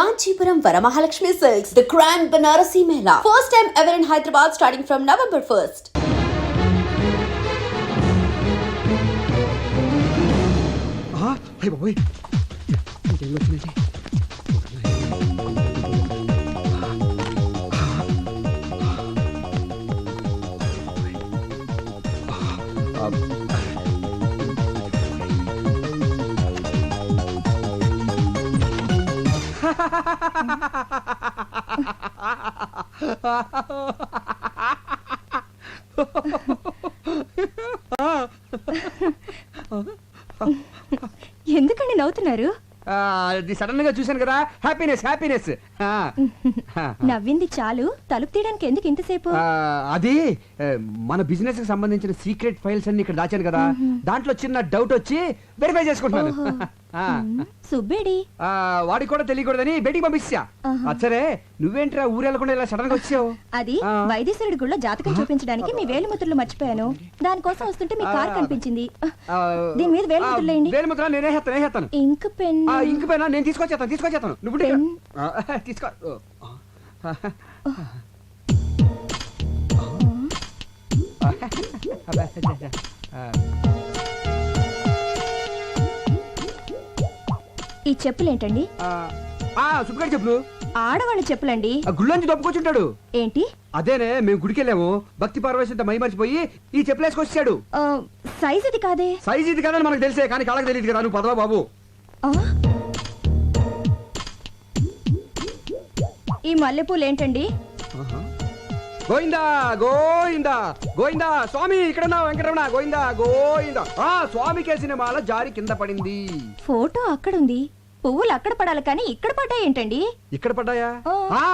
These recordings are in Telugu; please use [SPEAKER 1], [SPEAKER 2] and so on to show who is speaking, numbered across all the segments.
[SPEAKER 1] Kanchipuram Varamahalakshmi Silks, the Grand Banarasi Mela. First time ever in Hyderabad starting from November 1st.
[SPEAKER 2] ఆ, అయ్ బాబోయ్ ఇంకేం వచ్చిందండి
[SPEAKER 3] ఎందుకండి నవ్వుతున్నారు?
[SPEAKER 2] అది సడన్గా చూశాను కదా. హ్యాపీనెస్ హ్యాపీనెస్
[SPEAKER 3] నవ్వింది చాలు. తలుపు తీయడానికి ఎందుకు ఇంతసేపు?
[SPEAKER 2] అది మన బిజినెస్కి సంబంధించిన సీక్రెట్ ఫైల్స్ అన్ని ఇక్కడ దాచాను కదా. దాంట్లో చిన్న డౌట్ వచ్చి వెరిఫై చేసుకుంటున్నాను. ఆ.
[SPEAKER 3] సుబ్బేడి.
[SPEAKER 2] ఆ, వాడికి కూడా తెలియకూడదని బయటికి పంపించా
[SPEAKER 3] ఆహా.
[SPEAKER 2] అచ్చరే నువ్వేంట్రా ఊరెళ్ళకుండా ఇలా సడన్గా వచ్చావు?
[SPEAKER 3] అది
[SPEAKER 2] ఆ.
[SPEAKER 3] వైద్యశ్వరుడి గుళ్ళో జాతకం చూపించడానికి మీ వేలుముద్రలు మర్చిపోయాను. దానికోసం వస్తుంటే మీ కార్. కనిపించింది.
[SPEAKER 2] ఆ,
[SPEAKER 3] దీని మీద వేలుముద్రలు వేయండి
[SPEAKER 2] వేలుముద్ర నేనే హేస్తాను
[SPEAKER 3] ఇంక్ పెన్.
[SPEAKER 2] ఆ, ఇంక పైన నేను తీసుకొచ్చేస్తాను తీసుకొచ్చేస్తాను. నువ్వు ఉండు ఇక్కడ.
[SPEAKER 3] పెన్.
[SPEAKER 2] ఆ, తీసుకో. ఓ, ఆ. ఆ, ఆ, సుబ్బగారు చెప్పులు.
[SPEAKER 3] ఆడవాళ్ళ చెప్పులండి.
[SPEAKER 2] ఆ గుళ్ళంచి దొప్పుకొచ్చుంటాడు.
[SPEAKER 3] ఏంటి?
[SPEAKER 2] అదేనే మేము గుడికి వెళ్ళాము భక్తి పార్వశంత మై మర్చిపోయి ఈ చెప్పులు వేసుకొచ్చాడు
[SPEAKER 3] ఆ, సైజ్ ఇది కాదే?
[SPEAKER 2] సైజ్ ఇది కదని మనకు తెలిసే కానీ కాళ్ళకి తెలియదు కదా నువ్వు పదవా బాబు?
[SPEAKER 3] ఈ మల్లెపూలు ఏంటండి
[SPEAKER 2] గోయిందా గోయిందా గోయిందా స్వామి ఇక్కడ వెంకటరమణ గోయిందా గోయిందా ఆ స్వామి కేసిన మాల జారి కింద పడింది.
[SPEAKER 3] ఫోటో అక్కడుంది. పువ్వులు అక్కడ పడాలి కానీ ఇక్కడ పడ్డాయి ఏంటండి?
[SPEAKER 2] ఇక్కడ పడ్డాయా?
[SPEAKER 3] ఆ.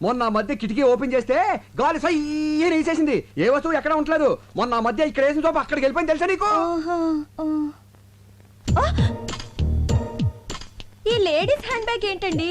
[SPEAKER 2] మొన్న మధ్య కిటికీ ఓపెన్ చేస్తే గాలి సయ్యని వేసేసింది. ఏ వస్తువు ఎక్కడ ఉండలేదు మొన్న మధ్య ఇక్కడ వేసిన చోప అక్కడికి వెళ్ళిపోయింది తెలుసా నీకు!
[SPEAKER 3] ఈ లేడీస్ హ్యాండ్ బ్యాగ్ ఏంటండి?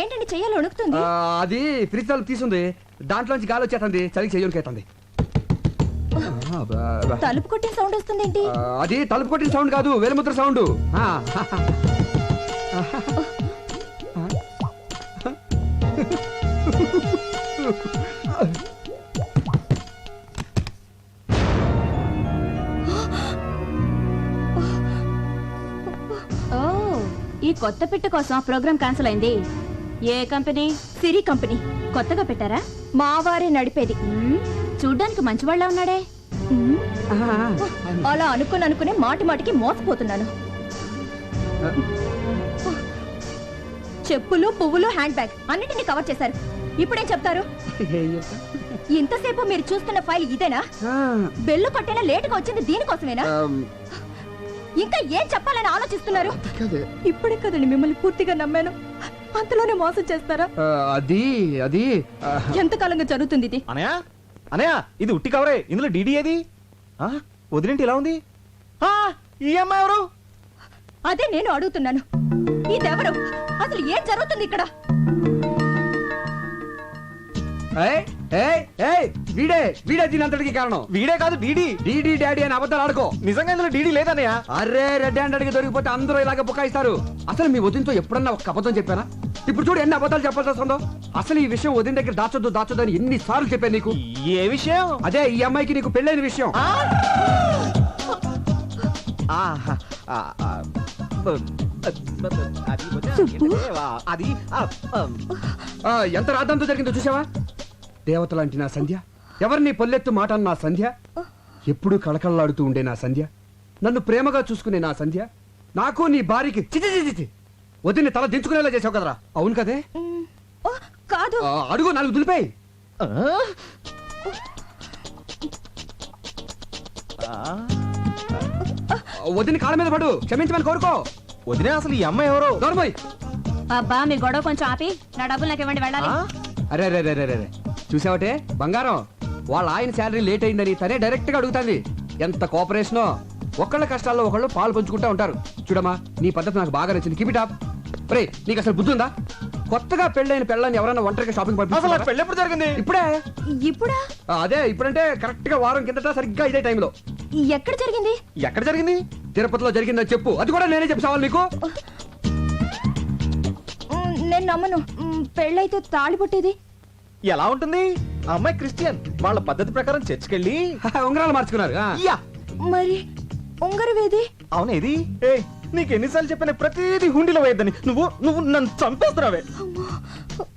[SPEAKER 3] ఏంటండి చెయ్యాలి వణుకుతుంది?
[SPEAKER 2] అది ఫ్రిజ్ తలుపు తీసుంది. దాంట్లోంచి గాలి వచ్చేస్తుంది చలికి చెయ్యడానికి అవుతుంది
[SPEAKER 3] తలుపు కొట్టిన సౌండ్ వస్తుందేంటి?
[SPEAKER 2] అది తలుపు కొట్టిన సౌండ్ కాదు వేలుముద్ర సౌండ్.
[SPEAKER 4] ఈ కొత్త పిట్ట కోసం ప్రోగ్రామ్ క్యాన్సిల్ అయింది. ఏ కంపెనీ?
[SPEAKER 3] సిరి కంపెనీ.
[SPEAKER 4] కొత్తగా పెట్టారా?
[SPEAKER 3] మా వారే నడిపేది.
[SPEAKER 4] మ్మ్, చూడ్డానికి మంచివాళ్ళ ఉన్నాడే.
[SPEAKER 3] అలా అనుకుని అనుకుని మాటి మాటికి మోసపోతున్నాను. చెప్పులు పువ్వులు హ్యాండ్ బ్యాగ్ అన్నిటిని కవర్ చేశారు. ఇప్పుడేం చెప్తారు? ఇంతసేపు మీరు చూస్తున్న ఫైల్ ఇదేనా? బెల్లు కొట్టైనా లేటుగా వచ్చింది దీనికోసమేనా? ఇంకా ఏం చెప్పాలని ఆలోచిస్తున్నారు. ఇప్పుడే కదండి మిమ్మల్ని పూర్తిగా నమ్మాను. అంతలోనే మోసం చేస్తారా?
[SPEAKER 2] అది అది
[SPEAKER 3] ఎంతకాలంగా జరుగుతుంది ఇది?
[SPEAKER 5] అనయా అనయా ఇది ఉట్టి కవరే. ఇందులో డీడీ ఏది? ఆ, వదిలేంటి ఇలా ఉంది? ఆ, ఈ అమ్మాయి ఎవరు?
[SPEAKER 3] అదే నేను అడుగుతున్నాను. ఇదెవరు? అసలు ఏం జరుగుతుంది ఇక్కడ?
[SPEAKER 2] వీడే వీడే కారణం.
[SPEAKER 5] వీడే కాదు డీడీ.
[SPEAKER 2] డీడీ డాడీ అని అబద్ధాలు ఆడుకో.
[SPEAKER 5] నిజంగా ఇందులో డీడీ లేదన్నయ్య?
[SPEAKER 2] అరే రెడ్ హ్యాండ్ అడిగి దొరికిపోతే అందరూ ఇలాగ బుకాయిస్తారు. అసలు మీ వదినతో ఎప్పుడన్నా ఒక అబద్ధం చెప్పానా ఇప్పుడు చూడు ఎన్ని అబద్ధాలు చెప్పాల్సి వస్తుందో. అసలు ఈ విషయం వదిన దగ్గర దాచొద్దు దాచొద్దు అని ఎన్ని సార్లు చెప్పాను నీకు.
[SPEAKER 5] ఏ విషయం?
[SPEAKER 2] అదే ఈ అమ్మాయికి నీకు పెళ్ళైన విషయం.
[SPEAKER 5] అది
[SPEAKER 2] ఎంత రాద్దంతో జరిగిందో చూసావా దేవతలాంటి నా సంధ్య? ఎవరిని పొల్లెత్తు మాట అన్న నా సంధ్య? ఎప్పుడూ కళకళలాడుతూ ఉండే నా సంధ్య? నన్ను ప్రేమగా చూసుకునే నా సంధ్య? నాకు నీ భార్యకి చిచి చిచి చిచి. వదిన తల దించుకునేలా చేసావు కదరా. అవును కదే.
[SPEAKER 3] ఓ, కాదు.
[SPEAKER 2] ఆ, అడుగు నాలుగు దులిపాయి? వదిన కాళ్ళ మీద పడు. క్షమించమని కోరుకో.
[SPEAKER 5] వదినా అసలు ఈ అమ్మాయి ఎవరు?
[SPEAKER 2] దొరబాయ్
[SPEAKER 4] అబ్బా మీ గొడవ కొంచెం ఆపి. నా డబ్బులు నాకు ఇవ్వండి వెళ్ళాలి.
[SPEAKER 5] ఆ?
[SPEAKER 2] అరే అరే అరే అరే చూసావటే? బంగారం. వాళ్ళ ఆయన శాలరీ లేట్ అయిందని తనే డైరెక్ట్గా అడుగుతాంది. ఎంత కోఆపరేషనో. ఒకళ్ళ కష్టాల్లో ఒకళ్ళు పాలు పంచుకుంటా ఉంటారు. చూడమ్మా నీ పద్ధతి నాకు బాగా నచ్చింది. కీప్ ఇట్ అప్ రే నీకు అసలు బుద్ధి ఉందా? కొత్తగా పెళ్ళైన పెళ్ళని ఎవరైనా ఒంటరిగా షాపింగ్
[SPEAKER 5] అసలు పెళ్ళి ఎప్పుడు జరిగింది?
[SPEAKER 2] ఇప్పుడే?
[SPEAKER 3] ఇప్పుడా?
[SPEAKER 2] అదే ఇప్పుడంటే కరెక్ట్గా వారం కిందట సరిగ్గా ఇదే టైంలో.
[SPEAKER 3] ఎక్కడ జరిగింది?
[SPEAKER 5] ఎక్కడ జరిగింది?
[SPEAKER 2] తిరుపతిలో జరిగిందని చెప్పు. అది కూడా నేనే చెప్పావాలి నీకు.
[SPEAKER 3] మ్, నేను నమ్మను. మ్, పెళ్ళైతే తాళి పుట్టేది.
[SPEAKER 5] ఎలా ఉంటుంది? ఆ అమ్మాయి క్రిస్టియన్. వాళ్ళ పద్ధతి ప్రకారం చర్చికెళ్ళి
[SPEAKER 2] ఉంగరాలు మార్చుకున్నారు ఆ.
[SPEAKER 5] యా!
[SPEAKER 3] మరి ఉంగరవేది?
[SPEAKER 5] అవును ఇది ఏ నీకు ఎన్నిసార్లు చెప్పిన ప్రతిదీ హుండీలో వేయద్దని. నువ్వు నువ్వు నన్ను చంపేస్తున్నావే.
[SPEAKER 3] అమ్మో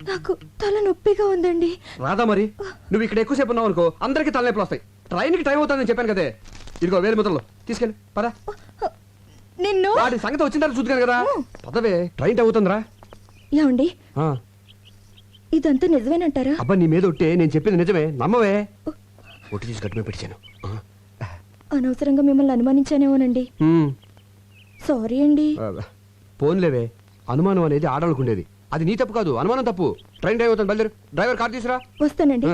[SPEAKER 3] నాకు తల నొప్పిగా ఉందండి.
[SPEAKER 2] రాదా మరి నువ్వు ఇక్కడ ఎక్కువసేపు ఉన్నావు అనుకో అందరికి తలనొప్పులు వస్తాయి. ట్రైన్కి టైం అవుతుందని చెప్పాను కదే. ఇదిగో వేలు ముద్రలు తీసుకెళ్ళి పదా.
[SPEAKER 3] నిన్ను?
[SPEAKER 2] వాటి సంగతి వచ్చిన తర్వాత చూద్దాను కదా. పదవే ట్రైన్ టైం అవుతుందిరా.
[SPEAKER 3] ఏమండి?
[SPEAKER 2] ఆ,
[SPEAKER 3] ఇదంతా నిజమేనంటారా?
[SPEAKER 2] అబ్బా నీ మీద ఒట్టే నేను చెప్పింది నిజమే. నమ్మవే. ఒట్టి తీసి గట్టు మీద పెట్టాను
[SPEAKER 3] అనవసరంగా మిమ్మల్ని అనుమానించానేమోనండి. సారీ అండి.
[SPEAKER 2] పోన్లేవే. అనుమానం అనేది ఆడవాళ్ళకు ఉండేది. అది నీ తప్పు కాదు అనుమానం తప్పు. ట్రైన్ టైం అవుతుంది బయలుదేరు. డ్రైవర్ కార్ తీసురా.
[SPEAKER 3] వస్తానండి.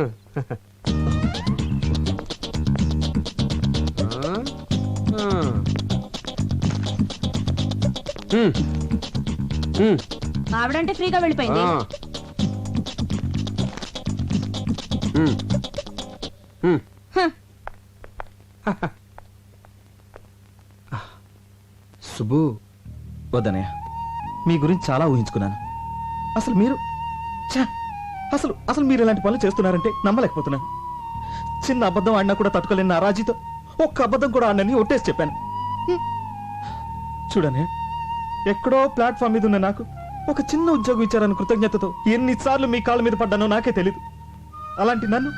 [SPEAKER 4] ఆవిడంటే ఫ్రీగా వెళ్ళిపోయింది.
[SPEAKER 2] సుబ్బు.
[SPEAKER 5] వద్దనయ్య మీ గురించి చాలా ఊహించుకున్నాను. అసలు మీరు ఛ! అసలు అసలు మీరు ఇలాంటి పనులు చేస్తున్నారంటే నమ్మలేకపోతున్నాను. చిన్న అబద్ధం ఆడినా కూడా తట్టుకోలేని నా రాజీతో ఒక్క అబద్ధం కూడా ఆడినని ఒట్టేసి చెప్పాను. చూడనే ఎక్కడో ప్లాట్ఫామ్ మీద ఉన్న నాకు ఒక చిన్న ఉద్యోగం ఇచ్చారని కృతజ్ఞతతో ఎన్నిసార్లు మీ కాళ్ళ మీద పడ్డానో నాకే తెలీదు. అలాంటి నన్ను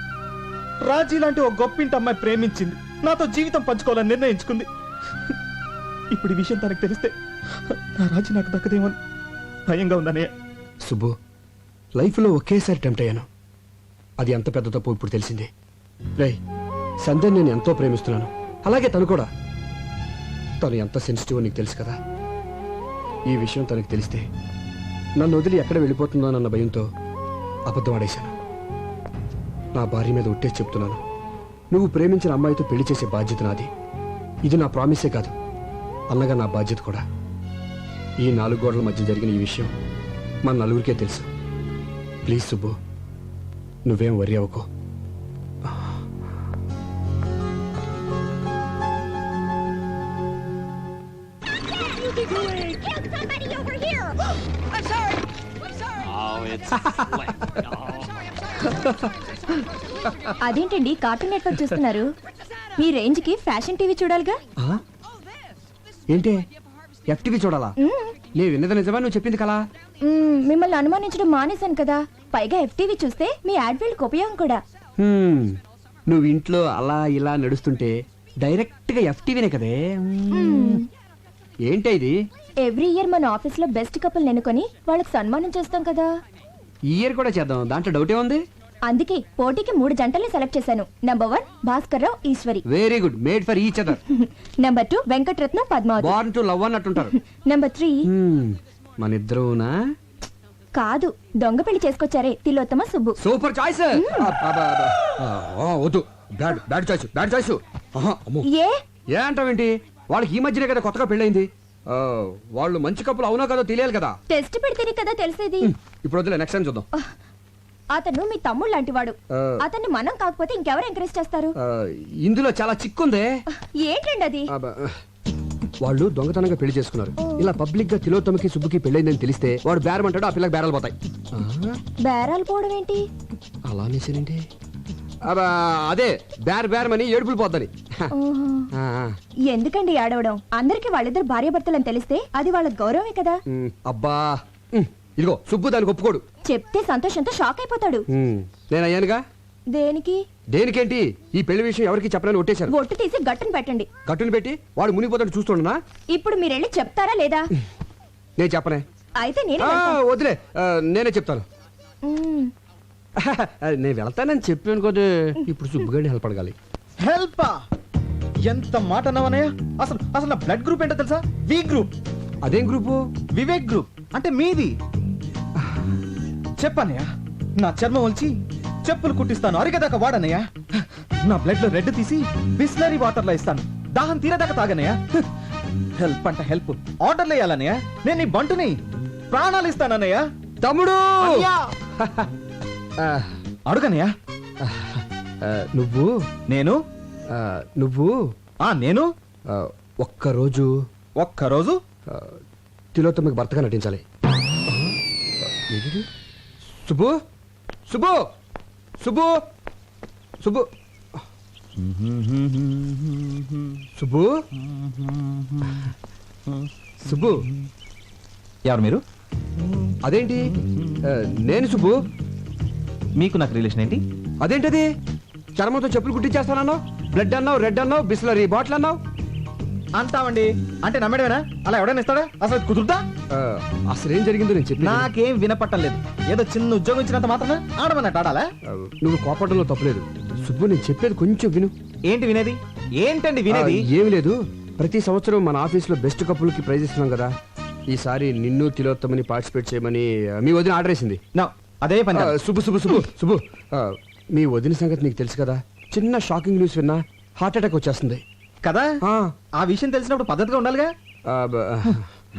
[SPEAKER 5] రాజీ లాంటి ఒక గొప్పింటి అమ్మాయి ప్రేమించింది. నాతో జీవితం పంచుకోవాలని నిర్ణయించుకుంది. ఇప్పుడు ఈ విషయం తనకు తెలిస్తే నా రాజు నాకు దక్కదేమో భయంగా ఉందనే
[SPEAKER 2] సుబ్బు లైఫ్లో ఒకేసారి టెంప్ట్ అయ్యాను. అది ఎంత పెద్ద తప్పు ఇప్పుడు తెలిసింది. రే సంధ్యని నేను ఎంతో ప్రేమిస్తున్నాను. అలాగే తను కూడా. తను ఎంత సెన్సిటివ్ నీకు తెలుసు కదా. ఈ విషయం తనకు తెలిస్తే నన్ను వదిలి ఎక్కడ వెళ్ళిపోతుందో అన్న భయంతో అబద్ధం ఆడేశాను. నా భార్య మీద ఉట్టేసి చెప్తున్నాను. నువ్వు ప్రేమించిన అమ్మాయితో పెళ్ళి చేసే బాధ్యత నాది. ఇది నా ప్రామిసే కాదు. అన్నగా నా బాధ్యత కూడా. ఈ నాలుగు గోడల మధ్య జరిగిన ఈ విషయం మన నలుగురికే తెలుసు. ప్లీజ్ సుబ్బు నువ్వేం వరి అవ్వకు.
[SPEAKER 3] అదేంటండి కార్టూన్ నెట్వర్క్ చూస్తున్నారు? మీ రేంజ్కి ఫ్యాషన్ టీవీ చూడాలిగా?
[SPEAKER 2] ఏంటి? ఎఫ్టీవీ చూడాలా? నేను విన్నది నిజమా? నువ్వు చెప్పింది కలా
[SPEAKER 3] మ్మ్, మిమ్మల్ని అనుమానించడం మానేశాను కదా. పైగా ఎఫ్టీవీ చూస్తే మీ యాడ్వీల్కి ఉపయోగం కూడా.
[SPEAKER 2] నువ్వు ఇంట్లో అలా ఇలా నడుస్తుంటే డైరెక్ట్గా ఎఫ్టీవీనే కదే. ఏంటి ఇది?
[SPEAKER 3] ఎవ్రీ ఇయర్ మన ఆఫీస్లో బెస్ట్ కపుల్ ఎన్నుకొని వాళ్ళకి సన్మానం చేస్తాం కదా.
[SPEAKER 2] ఈ ఇయర్ కూడా చేద్దాం. దాంట్లో డౌటే ఉంది
[SPEAKER 3] అందుకే పోటీకి మూడు జంటల్ని సెలెక్ట్ చేశాను. Number one Bhaskar Rao Eswari
[SPEAKER 2] very good made for each other
[SPEAKER 3] number two Venkataratna Padmavathi
[SPEAKER 2] born to love అన్నట్టుంటారు
[SPEAKER 3] number three
[SPEAKER 2] hmm. మన ఇద్దరునా
[SPEAKER 3] కాదు దొంగ పెళ్ళి చేసుకొచ్చారే తిలోత్తమ సుబ్బు.
[SPEAKER 2] సూపర్ చాయిస్ వద్దు. Bad bad choice bad choice అమ్మో.
[SPEAKER 3] ఏ?
[SPEAKER 2] ఏ అంటావేంటి? వాళ్ళకి ఈ మధ్యనే కదా కొత్తగా పెళ్ళైంది ఆ, వాళ్ళు మంచి కప్పులు అవునో కదో తెలియాలి కదా.
[SPEAKER 3] టెస్ట్ పెడితేనే కదా తెలిసేది.
[SPEAKER 2] ఇప్పుడు వద్దులే నెక్స్ట్ టైం చూద్దాం.
[SPEAKER 3] అతను మీ తమ్ముడు లాంటివాడు. అతన్ని మనం కాకపోతే ఇంకెవరు ఎంకరేజ్ చేస్తారు?
[SPEAKER 2] ఇందులో చాలా చిక్కుందే.
[SPEAKER 3] ఏంటండి అది?
[SPEAKER 2] వాళ్ళు దొంగతనంగా పెళ్ళి చేసుకున్నారు. ఇలా పబ్లిక్గా తిలోత్తమకి సుబ్బుకి పెళ్ళైందని తెలిస్తే వాడు బేరమంటాడు ఆ పిల్లకి బేరాలు పోతాయి.
[SPEAKER 3] బేరాలు పోవడం ఏంటి?
[SPEAKER 2] అలా అనేసానండి అబ్బా, అదే బేర్ బేరమని ఏడుపులు పోద్దని.
[SPEAKER 3] ఎందుకండి ఆడవడం అందరికి వాళ్ళిద్దరు భార్యాభర్తలని తెలిస్తే అది వాళ్ళ గౌరవమే కదా.
[SPEAKER 2] అబ్బా ఇదిగో సుబ్బు దానికి ఒప్పుకోడు.
[SPEAKER 3] చెప్తే సంతోషంతో షాక్ అయిపోతాడు.
[SPEAKER 2] నేను అయ్యానుగా
[SPEAKER 3] దేనికి?
[SPEAKER 2] దేనికేంటి? ఈ పెళ్ళి విషయం ఎవరికి చెప్పనని ఒట్టేశాను
[SPEAKER 3] ఒట్టు తీసి గట్టును పెట్టండి.
[SPEAKER 2] గట్టును పెట్టి వాడు మునిగిపోతాడు చూస్తుండనా?
[SPEAKER 3] ఇప్పుడు మీరెళ్ళి చెప్తారా లేదా?
[SPEAKER 2] నేను చెప్పనే.
[SPEAKER 3] అయితే నేను
[SPEAKER 2] వదిలే. నేనే చెప్తాను. నేను వెళ్తానని చెప్పాను కదా. ఇప్పుడు సుబ్బుగాడిని హెల్ప్ అడగాలి.
[SPEAKER 5] హెల్ప్? ఎంత మాట అన్నావనయ్య? అసలు అసలు నా బ్లడ్ గ్రూప్ ఏంటో తెలుసా? V group.
[SPEAKER 2] అదేం గ్రూపు?
[SPEAKER 5] వివేక్ గ్రూప్. అంటే మీది? చెప్పన్నయ్య నా చర్మం ఒలిచి చెప్పులు కుట్టిస్తాను. అరిగేదాకా వాడన్నయ్య నా బ్లడ్లో రెడ్ తీసి బిస్లరీ వాటర్లో ఇస్తాను. దాహం తీరేదాకా తాగనయ్య? హెల్ప్ అంట హెల్ప్. ఆర్డర్లు వేయాలన్నయ్య నేను నీ బంటుని ప్రాణాలు ఇస్తానన్నయ్య?
[SPEAKER 2] తమ్ముడు!
[SPEAKER 5] అడుగనయ్య?
[SPEAKER 2] నువ్వు?
[SPEAKER 5] నేను?
[SPEAKER 2] నువ్వు?
[SPEAKER 5] ఆ నేను?
[SPEAKER 2] ఒక్కరోజు?
[SPEAKER 5] ఒక్కరోజు?
[SPEAKER 2] తిలోత్తమకి భర్తగా నటించాలి? సుబ్బు? సుబ్బు? సుబ్బు? సుబ్బు? సుబ్బు? సుబ్బు?
[SPEAKER 5] ఎవరు మీరు?
[SPEAKER 2] అదేంటి? ఆ, నేను సుబ్బు.
[SPEAKER 5] మీకు నాకు రిలేషన్ ఏంటి?
[SPEAKER 2] అదేంటది? చర్మంతో చెప్పులు కుట్టించేస్తానన్నావు? బ్లడ్ అన్నావు రెడ్ అన్నావు బిస్లరీ బాటిల్ అన్నావు?
[SPEAKER 5] అంటామండి అంటే నమ్మడమేనా? అలా ఎవడైనా ఇస్తాడా? అసలు కుదురుతా?
[SPEAKER 2] అసలు ఏం జరిగిందో నేను చెప్పి
[SPEAKER 5] నాకేం వినపట్టం లేదు. ఏదో చిన్న ఉద్యోగం ఇచ్చినంత మాత్రం ఆడమన్నట్టు ఆడాలా?
[SPEAKER 2] నువ్వు కోపడంలో తప్పలేదు. సుబ్బు నేను చెప్పేది కొంచెం విను.
[SPEAKER 5] ఏంటి వినేది? ఏంటండి వినేది?
[SPEAKER 2] ఏమీ లేదు. ప్రతి సంవత్సరం మన ఆఫీస్లో బెస్ట్ కప్పులకి ప్రైజ్ ఇస్తున్నాం కదా. ఈసారి నిన్ను తిలోత్తమని పార్టిసిపేట్ చేయమని ఆ, మీ వదిన ఆర్డర్ వేసింది.
[SPEAKER 5] నా అదే పని కాదు.
[SPEAKER 2] సుబ్బు సుబ్బు సుబ్బు సుబ్బు. ఆ, మీ వదిన సంగతి నీకు తెలుసు కదా. చిన్న షాకింగ్ న్యూస్ విన్నా హార్ట్ అటాక్ వచ్చేస్తుంది.
[SPEAKER 5] కదా?
[SPEAKER 2] ఆ,
[SPEAKER 5] ఆ విషయం తెలిసినప్పుడు పద్ధతిగా ఉండాలిగా?
[SPEAKER 2] ఆ, బ-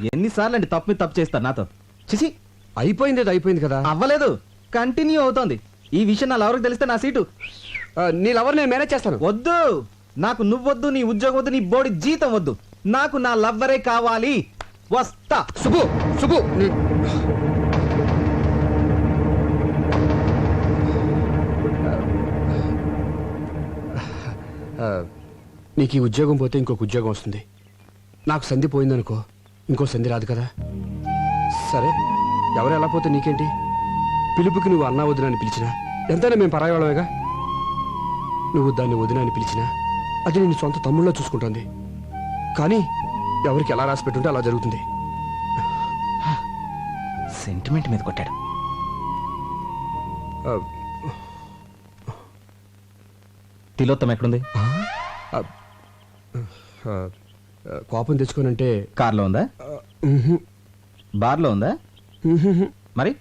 [SPEAKER 5] ఎన్నిసార్లు అండి తప్పు మీద తప్పు చేస్తారు నాతో? చిచి
[SPEAKER 2] అయిపోయింది అది అయిపోయింది కదా?
[SPEAKER 5] అవ్వలేదు. కంటిన్యూ అవుతోంది. ఈ విషయం నా ఎవరికి తెలిస్తే నా సీటు.
[SPEAKER 2] నీ లవర్ నేను మేనేజ్ చేస్తాను.
[SPEAKER 5] వద్దు. నాకు నువ్వొద్దు నీ ఉద్యోగం వద్దు నీ బోడి జీతం వద్దు. నాకు నా లవ్వరే కావాలి. వస్తా.
[SPEAKER 2] నీ- ఆ, నీకు ఈ ఉద్యోగం పోతే ఇంకొక ఉద్యోగం వస్తుంది. నాకు సంధి పోయిందనుకో ఇంకో సంధి రాదు కదా. సరే ఎవరు ఎలా పోతే నీకేంటి? పిలుపుకి నువ్వు అన్నా వదిన అని పిలిచినా? ఎంతైనా మేము పరాయవాళ్ళమేగా నువ్వు దాన్ని వదిన అని పిలిచినా? అది నేను సొంత తమ్ముళ్ళలో చూసుకుంటుంది. కానీ ఎవరికి ఎలా రాసి పెట్టుంటే అలా జరుగుతుంది.
[SPEAKER 5] సెంటిమెంట్ మీద కొట్టాడు. తిలోత్తం ఎక్కడుంది?
[SPEAKER 2] కోపం తెచ్చుకోనంటే
[SPEAKER 5] కార్లో ఉందా? బార్లో ఉందా. మరి?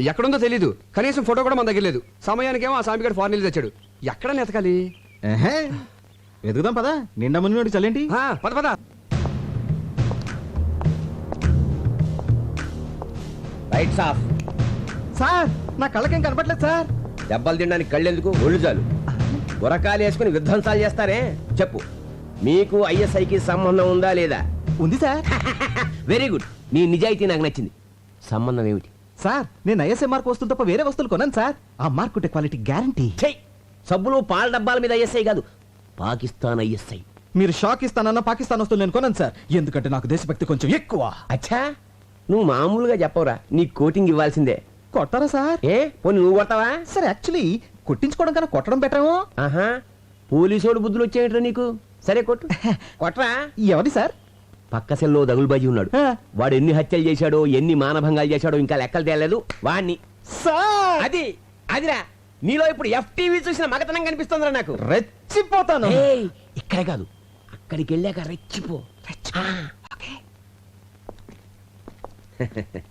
[SPEAKER 2] ఎక్కడుందో తెలీదు. కనీసం ఫోటో కూడా మన దగ్గర లేదు. సమయానికేమో ఆ సామిగాడు ఫారెన్ వెళ్ళి తెచ్చాడు. ఎక్కడ నెతకాలి
[SPEAKER 5] ఎహే. వెతుకుదాం పదా. నిండా మునిగి చల్లేంటి?
[SPEAKER 2] ఆ, పద పద.
[SPEAKER 6] రైట్స్ ఆఫ్
[SPEAKER 5] సార్ నా కళ్ళకేం కనపట్లేదు సార్.
[SPEAKER 6] దెబ్బలు తినడానికి కళ్ళెందుకు? ఒళ్ళు చాలు. గురకాలు వేసుకుని విధ్వంసాలు చేస్తారే? చెప్పు. మీకు ఐఎస్ఐకి సంబంధం ఉందా లేదా?
[SPEAKER 5] ఉంది సార్.
[SPEAKER 6] వెరీ గుడ్ నీ నిజాయితీ నాకు నచ్చింది. సంబంధం ఏమిటి?
[SPEAKER 5] సార్ నేను ఐఎస్ఐ మార్క్ వస్తువులు తప్ప వేరే వస్తువులు కొన్నాను సార్. ఆ మార్క్ ఉంటే క్వాలిటీ గ్యారంటీ.
[SPEAKER 6] చెయ్ సబ్బులు పాల డబ్బాల మీద ఐఎస్ఐ కాదు. పాకిస్తాన్ ఐఎస్ఐ.
[SPEAKER 5] మీరు షాక్ ఇస్తానన్న పాకిస్తాన్ వస్తువులు నేను కొన్నాను సార్. ఎందుకంటే నాకు దేశభక్తి కొంచెం ఎక్కువ.
[SPEAKER 6] అచ్చా! నువ్వు మామూలుగా చెప్పవురా? నీ కోటింగ్ ఇవ్వాల్సిందే.
[SPEAKER 5] కొట్టారా సార్?
[SPEAKER 6] ఏ? పోనీ నువ్వు కొడతావా?
[SPEAKER 5] సార్ యాక్చువల్లీ కొట్టించుకోవడం కన్నా కొట్టడం బెటరేమో.
[SPEAKER 6] ఆహా! పోలీసోడు బుద్ధులు వచ్చేయంట్రా నీకు? సరే కొట్టు. కొట్టరా
[SPEAKER 5] ఎవరి సార్?
[SPEAKER 6] పక్క సెల్లో దగులుబాజీ ఉన్నాడు. వాడు ఎన్ని హత్యలు చేశాడో ఎన్ని మానభంగాలు చేశాడో ఇంకా లెక్కలు తేలేదు. వాణ్ణి.
[SPEAKER 5] సార్!
[SPEAKER 6] అది అదిరా. నీలో ఇప్పుడు ఎఫ్టీవీ చూసిన మగతనం కనిపిస్తుందిరా నాకు.
[SPEAKER 5] రెచ్చిపోతాను.
[SPEAKER 6] ఇక్కడ కాదు. అక్కడికి వెళ్ళాక రెచ్చిపో.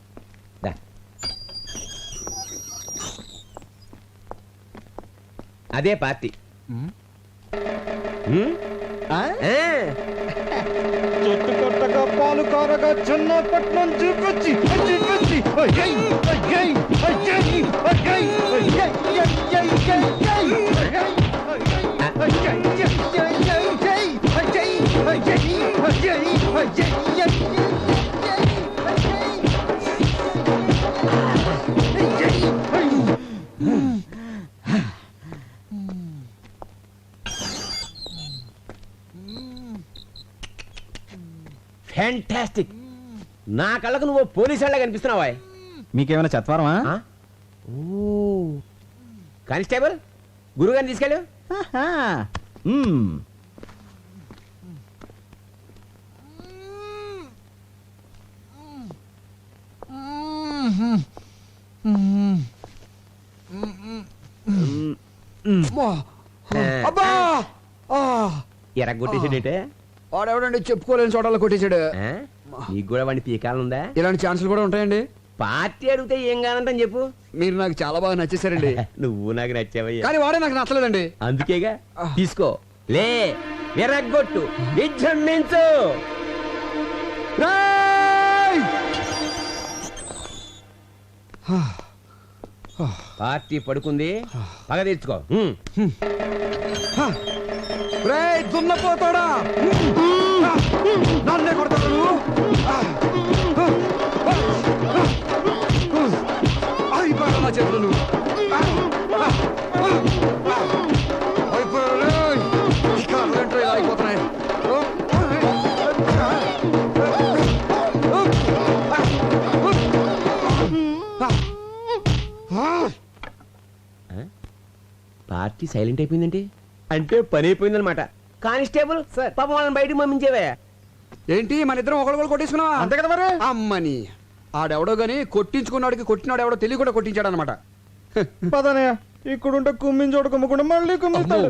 [SPEAKER 6] అదే పార్టీ. ఏ?
[SPEAKER 5] చెట్టు కొట్టగా పాలు కారగా చిన్నప్పటి నుంచి పిచ్చి పిచ్చి
[SPEAKER 6] ఫ్యాంటాస్టిక్ నా కళ్ళకు నువ్వు పోలీసు వాళ్ళ కనిపిస్తున్నావా
[SPEAKER 5] మీకేమైనా చత్వారమా
[SPEAKER 6] ఆ? ఓ కానిస్టేబుల్ గురుగారిని తీసుకెళ్ళు
[SPEAKER 5] ఆహా. మ్మ్.
[SPEAKER 2] అమ్మా! అబ్బా ఆ! వాడెవడండి చెప్పుకోలేని చోటలో కొట్టేశాడు?
[SPEAKER 6] నీకు కూడా వాడిని పీకాలనుందా?
[SPEAKER 2] ఇలాంటి ఛాన్సులు కూడా ఉంటాయండి.
[SPEAKER 6] పార్టీ అడిగితే ఏం కాదంటని చెప్పు.
[SPEAKER 2] మీరు నాకు చాలా బాగా నచ్చేసారండి
[SPEAKER 6] నువ్వు నాకు నచ్చావయ్యా.
[SPEAKER 2] కానీ వాడే నాకు నచ్చలేదండి.
[SPEAKER 6] అందుకేగా? తీసుకో. లే విరగ్గొట్టు. విజృంభించు! పార్టీ పడుకుంది. పగ తీర్చుకో. రే
[SPEAKER 2] రేయ్, దున్నపోతాడా నన్నే కొడతాడు? నువ్వు అయిపోయాడు నా చేతులు నువ్వు అయిపోతున్నాయి.
[SPEAKER 6] పార్టీ సైలెంట్ అయిపోయిందంటే అంటే పని అయిపోయిందనమాట కానిస్టేబుల్ సార్. పాపం వాళ్ళని బయటకు పంపించేవే.
[SPEAKER 2] ఏంటి మన ఇద్దరం ఒకళ్ళు కొట్టేసుకున్నావా?
[SPEAKER 5] అంతే కదా మరి?
[SPEAKER 2] అమ్మని. ఆడెవడో గాని కొట్టించుకున్నాడికి కొట్టినాడు ఎవడో తెలియ కూడా కొట్టించాడు అనమాట
[SPEAKER 5] పదనయ్య ఇక్కడుంటే కుమ్మించోడు కుమ్మకుండా మళ్ళీ కుమ్మిస్తాడు